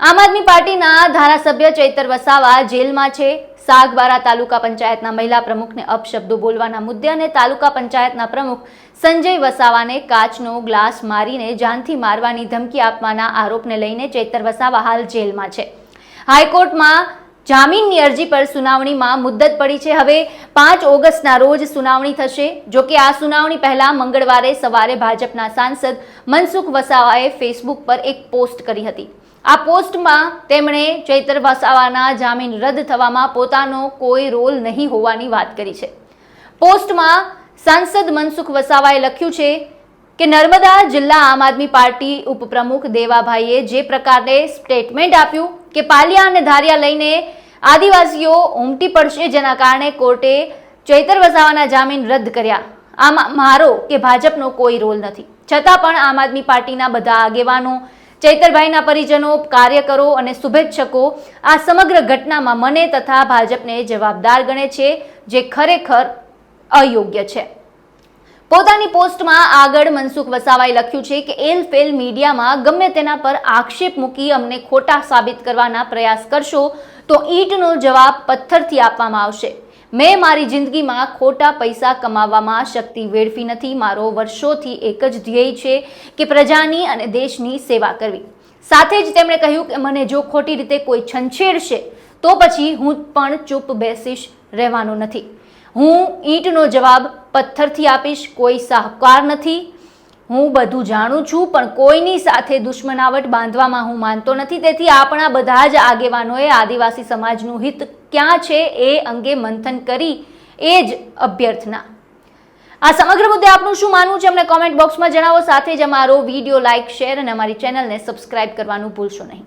આમ આદમી પાર્ટીના ધારાસભ્ય ચૈતર વસાવા જેલમાં છે. સાગબારા તાલુકા પંચાયતના મહિલા પ્રમુખને અપશબ્દો બોલવાના મુદ્દે અને તાલુકા પંચાયતના પ્રમુખ સંજય વસાવાને કાચનો ગ્લાસ મારીને જાનથી મારવાની ધમકી આપવાના આરોપને લઈને ચૈતર વસાવા હાલ જેલમાં છે. હાઈકોર્ટમાં જામીનની અરજી પર સુનાવણીમાં મુદ્દત પડી છે. હવે પાંચ ઓગસ્ટના રોજ સુનાવણી થશે. જો કે આ સુનાવણી પહેલા મંગળવારે સવારે ભાજપના સાંસદ મનસુખ વસાવાએ ફેસબુક પર એક પોસ્ટ કરી હતી. આ પોસ્ટમાં તેમણે ચૈતર વસાવાના જામીન રદ થવામાં પોતાનો કોઈ રોલ નહીં હોવાની વાત કરી છે. પોસ્ટમાં સાંસદ મનસુખ વસાવાએ લખ્યું છે કે નર્મદા જિલ્લા આમ આદમી પાર્ટી ઉપપ્રમુખ દેવાભાઈએ જે પ્રકારે સ્ટેટમેન્ટ આપ્યું કે પાલિયા અને ધારિયા લઈને આદિવાસીઓ ઉમટી પડશે જેના કારણે કોર્ટે ચૈતર વસાવાના જામીન રદ કર્યા. આમાં મારો કે ભાજપનો કોઈ રોલ નથી. છતાં પણ આમ આદમી પાર્ટીના બધા આગેવાનો, ચૈતરભાઈના પરિજનો, કાર્યકરો અને શુભેચ્છકો આ સમગ્ર ઘટનામાં મને તથા ભાજપને જવાબદાર ગણે છે, જે ખરેખર અયોગ્ય છે. પોતાની પોસ્ટમાં આગળ મનસુખ વસાવાએ લખ્યું છે કે એલ ફેલ મીડિયામાં ગમે તેના પર આક્ષેપ મૂકી અમને ખોટા સાબિત કરવાના પ્રયાસ કરશો, તો ઈંટનો જવાબ પથ્થરથી આપવામાં આવશે. મેં મારી જિંદગીમાં ખોટા પૈસા કમાવવામાં શક્તિ વેડફી નથી. મારો વર્ષોથી એક જ ધ્યેય છે કે પ્રજાની અને દેશની સેવા કરવી. સાથે જ તેમણે કહ્યું કે મને જો ખોટી રીતે કોઈ છંછેડશે, તો પછી હું પણ ચૂપ બેસીશ રહેવાનું નથી. હું ઈંટનો જવાબ પથ્થરથી આપીશ, કોઈ સાહકાર નથી. હું બધું જાણું છું, પણ કોઈની સાથે દુશ્મનાવટ બાંધવામાં હું માનતો નથી. તેથી આપણા બધા જ આગેવાનોએ આદિવાસી સમાજનું હિત ક્યાં છે એ અંગે મંથન કરી, એ જ અભ્યર્થના. આ સમગ્ર મુદ્દે આપનું શું માનવું છે, અમને કોમેન્ટ બોક્સમાં જણાવો. સાથે જ અમારો વીડિયો લાઇક શેર અને અમારી ચેનલને સબસ્ક્રાઇબ કરવાનું ભૂલશો નહીં.